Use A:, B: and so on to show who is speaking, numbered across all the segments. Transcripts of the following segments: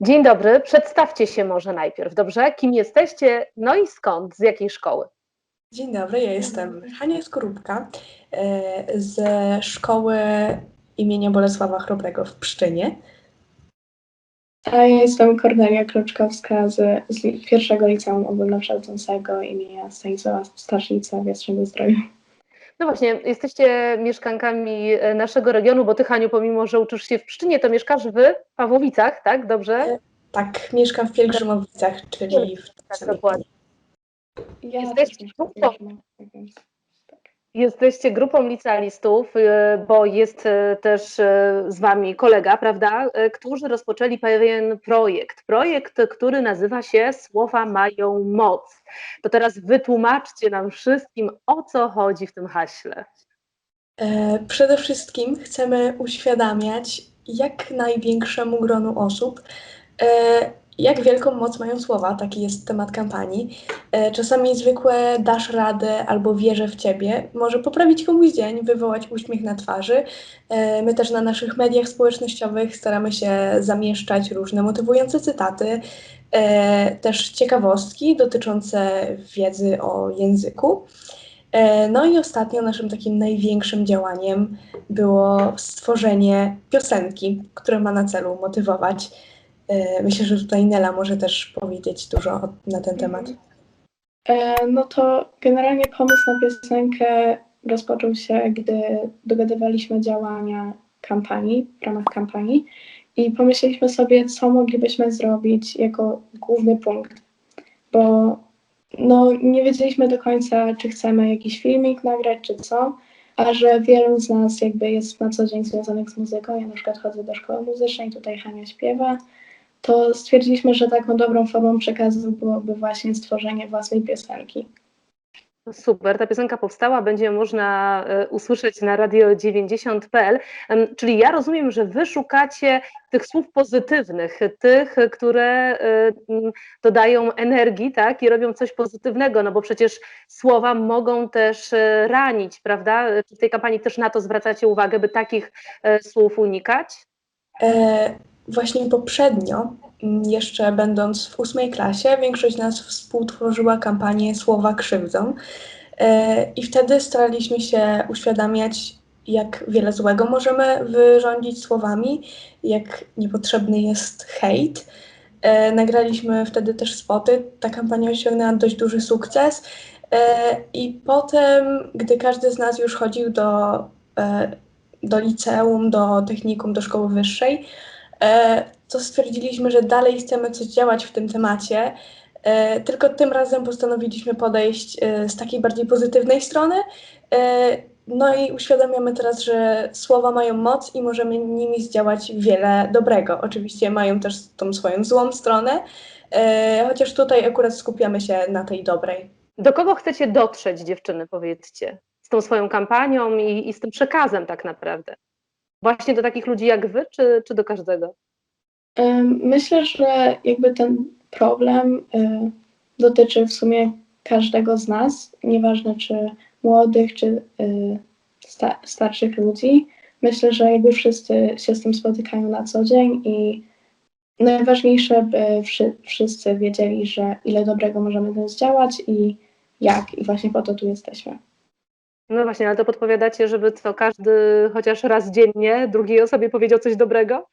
A: Dzień dobry, przedstawcie się może najpierw, dobrze? Kim jesteście, no i skąd, z jakiej szkoły?
B: Dzień dobry, ja jestem Hania Skorupka e, ze szkoły imienia Bolesława Chrobrego w Pszczynie.
C: A ja jestem Kornelia Kroczkowska z, z pierwszego liceum ogólnokształcącego imienia Stanisława Starszyca w Jastrzębiu Zdroju.
A: No właśnie, jesteście mieszkankami e, naszego regionu, bo ty, Haniu, pomimo, że uczysz się w Pszczynie, to mieszkasz w Pawłowicach, tak? Dobrze?
B: Tak, mieszkam w Pielgrzymowicach, czyli w
A: Tak, dokładnie.
C: Ja
A: Jesteście Jesteście grupą licealistów, e, bo jest e, też e, z wami kolega, prawda, którzy rozpoczęli pewien projekt. Projekt, który nazywa się Słowa mają moc. To teraz wytłumaczcie nam wszystkim, o co chodzi w tym haśle.
B: E, Przede wszystkim chcemy uświadamiać jak największemu gronu osób, e, jak wielką moc mają słowa. Taki jest temat kampanii. E, Czasami zwykłe dasz radę albo wierzę w ciebie może poprawić komuś dzień, wywołać uśmiech na twarzy. E, My też na naszych mediach społecznościowych staramy się zamieszczać różne motywujące cytaty, e, też ciekawostki dotyczące wiedzy o języku. No i ostatnio naszym takim największym działaniem było stworzenie piosenki, która ma na celu motywować. E, Myślę, że tutaj Nela może też powiedzieć dużo na ten temat.
C: E, No to generalnie pomysł na piosenkę rozpoczął się, gdy dogadywaliśmy działania kampanii, w ramach kampanii i pomyśleliśmy sobie, co moglibyśmy zrobić jako główny punkt, bo no, nie wiedzieliśmy do końca, czy chcemy jakiś filmik nagrać, czy co, a że wielu z nas jakby jest na co dzień związanych z muzyką, ja na przykład chodzę do szkoły muzycznej, tutaj Hania śpiewa, to stwierdziliśmy, że taką dobrą formą przekazu byłoby właśnie stworzenie własnej piosenki.
A: Super, ta piosenka powstała, będzie ją można e, usłyszeć na radio 90.pl. Em, Czyli ja rozumiem, że wy szukacie tych słów pozytywnych, tych, które e, dodają energii, tak, i robią coś pozytywnego, no bo przecież słowa mogą też e, ranić, prawda? Czy w tej kampanii też na to zwracacie uwagę, by takich słów unikać?
B: E, Właśnie poprzednio, m, jeszcze będąc w ósmej klasie, większość nas współtworzyła kampanię Słowa krzywdzą. E, I wtedy staraliśmy się uświadamiać, jak wiele złego możemy wyrządzić słowami, jak niepotrzebny jest hejt. E, Nagraliśmy wtedy też spoty. Ta kampania osiągnęła dość duży sukces. E, I potem, gdy każdy z nas już chodził do, do liceum, do technikum, do szkoły wyższej, to stwierdziliśmy, że dalej chcemy coś działać w tym temacie. E, Tylko tym razem postanowiliśmy podejść e, z takiej bardziej pozytywnej strony. E, No i uświadamiamy teraz, że słowa mają moc i możemy nimi zdziałać wiele dobrego. Oczywiście mają też tą swoją złą stronę, e, chociaż tutaj akurat skupiamy się na tej dobrej.
A: Do kogo chcecie dotrzeć, dziewczyny, powiedzcie, z tą swoją kampanią i, i z tym przekazem tak naprawdę? Właśnie do takich ludzi jak wy, czy, czy do każdego?
C: Myślę, że jakby ten problem y, dotyczy w sumie każdego z nas, nieważne czy młodych, czy y, sta- starszych ludzi. Myślę, że jakby wszyscy się z tym spotykają na co dzień i najważniejsze, by wszy- wszyscy wiedzieli, że ile dobrego możemy tym zdziałać i jak. I właśnie po to tu jesteśmy.
A: No właśnie, ale to podpowiadacie, żeby co każdy chociaż raz dziennie drugiej osobie powiedział coś dobrego?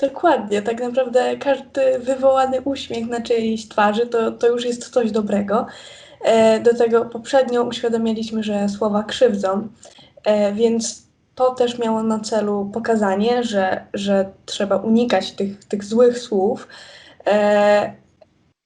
B: Dokładnie, tak naprawdę każdy wywołany uśmiech na czyjejś twarzy to, to już jest coś dobrego. E, Do tego poprzednio uświadamialiśmy, że słowa krzywdzą, e, więc to też miało na celu pokazanie, że, że trzeba unikać tych, tych złych słów. E,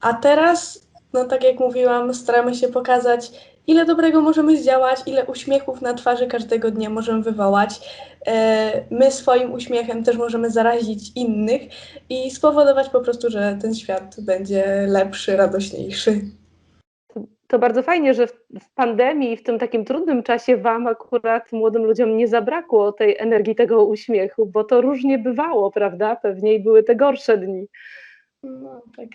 B: A teraz, no tak jak mówiłam, staramy się pokazać, ile dobrego możemy zdziałać, ile uśmiechów na twarzy każdego dnia możemy wywołać. E, My swoim uśmiechem też możemy zarazić innych i spowodować po prostu, że ten świat będzie lepszy, radośniejszy.
A: To bardzo fajnie, że w, pandemii, w tym takim trudnym czasie Wam akurat młodym ludziom nie zabrakło tej energii, tego uśmiechu, bo to różnie bywało, prawda? Pewnie i były te gorsze dni.
C: No tak,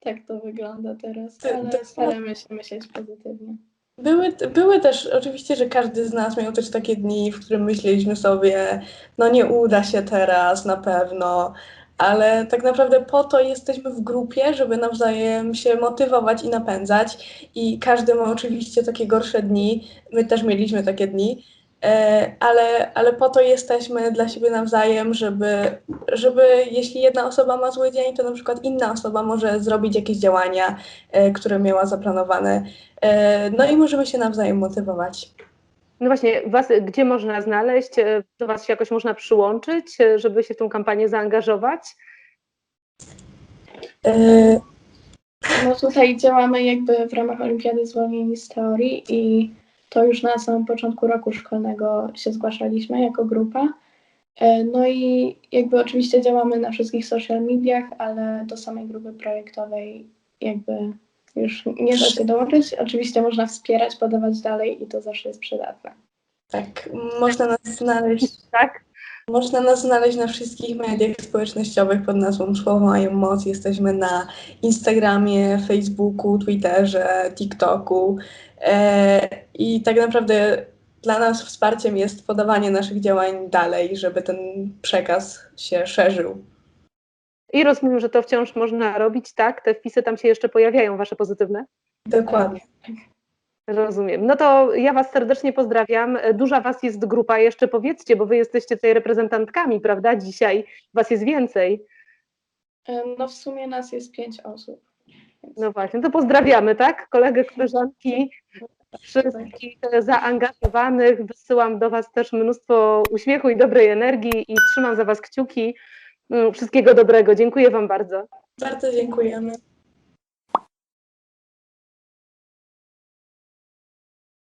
C: tak to wygląda teraz,
B: To-
C: ale
B: to-
C: staramy się myśleć pozytywnie.
B: Były, były też, oczywiście, że każdy z nas miał też takie dni, w którym myśleliśmy sobie, no nie uda się teraz na pewno, ale tak naprawdę po to jesteśmy w grupie, żeby nawzajem się motywować i napędzać. I każdy ma oczywiście takie gorsze dni. My też mieliśmy takie dni. E, ale, ale po to jesteśmy dla siebie nawzajem, żeby, żeby jeśli jedna osoba ma zły dzień, to na przykład inna osoba może zrobić jakieś działania, e, które miała zaplanowane. E, No i możemy się nawzajem motywować.
A: No właśnie, was gdzie można znaleźć? Do Was się jakoś można przyłączyć, żeby się w tą kampanię zaangażować?
C: No tutaj działamy jakby w ramach Olimpiady Zwolnieni z Teorii i to już na samym początku roku szkolnego się zgłaszaliśmy jako grupa. E, No i jakby oczywiście działamy na wszystkich social mediach, ale do samej grupy projektowej jakby już nie da się dołączyć. Oczywiście można wspierać, podawać dalej i to zawsze jest przydatne.
B: Tak, można nas znaleźć.
A: Tak?
B: Można nas znaleźć na wszystkich mediach społecznościowych pod nazwą Słowa mają moc. Jesteśmy na Instagramie, Facebooku, Twitterze, TikToku. E, I tak naprawdę dla nas wsparciem jest podawanie naszych działań dalej, żeby ten przekaz się szerzył.
A: I rozumiem, że to wciąż można robić, tak? Te wpisy tam się jeszcze pojawiają, Wasze pozytywne?
B: Dokładnie.
A: Rozumiem. No to ja Was serdecznie pozdrawiam. Duża Was jest grupa, jeszcze powiedzcie, bo Wy jesteście tutaj reprezentantkami, prawda? Dzisiaj Was jest więcej.
C: E, No w sumie nas jest pięć osób. Więc
A: No właśnie, to pozdrawiamy, tak? Kolegę, koleżanki, wszystkich e, zaangażowanych. Wysyłam do Was też mnóstwo uśmiechu i dobrej energii i trzymam za Was kciuki. Mm, Wszystkiego dobrego. Dziękuję Wam bardzo.
B: Bardzo dziękujemy.